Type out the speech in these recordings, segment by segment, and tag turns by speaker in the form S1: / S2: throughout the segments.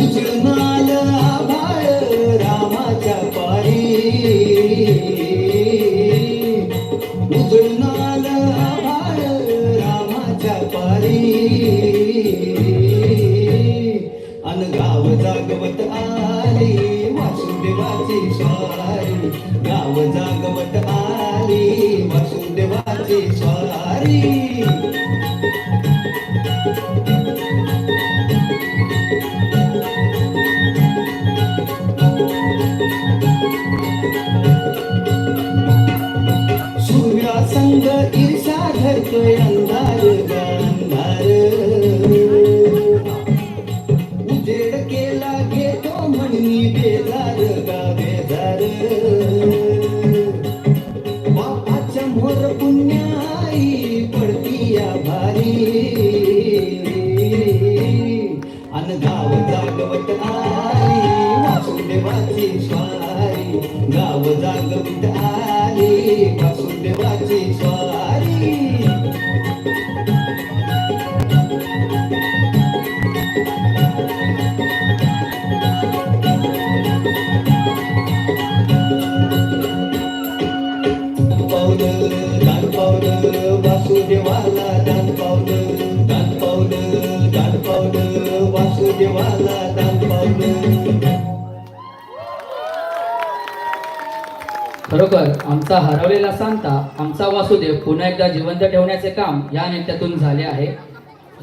S1: उजळणाल आभाळ रामाच्या पायी गाव जागवत आली वासुदेवाची स्वारी. सूर्या संग ईर्षा धरतोय अंधार अंधार उजेड केला घेतो म्हणून बेजार गा बेजार. अन गाव जागवत आली. वासुदेवाची स्वारी. गाव जागवत आली. वासुदेवाची स्वारी. पावलं दान पावलं वासुदेवाला दान पावलं
S2: खरोखर आमचा हरवलेला सांता आमचा वासुदेव पुन्हा एकदा जिवंत ठेवण्याचे काम या नृत्यातून झाले आहे.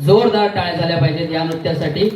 S2: जोरदार टाळ्या झाल्या पाहिजेत या नृत्यासाठी.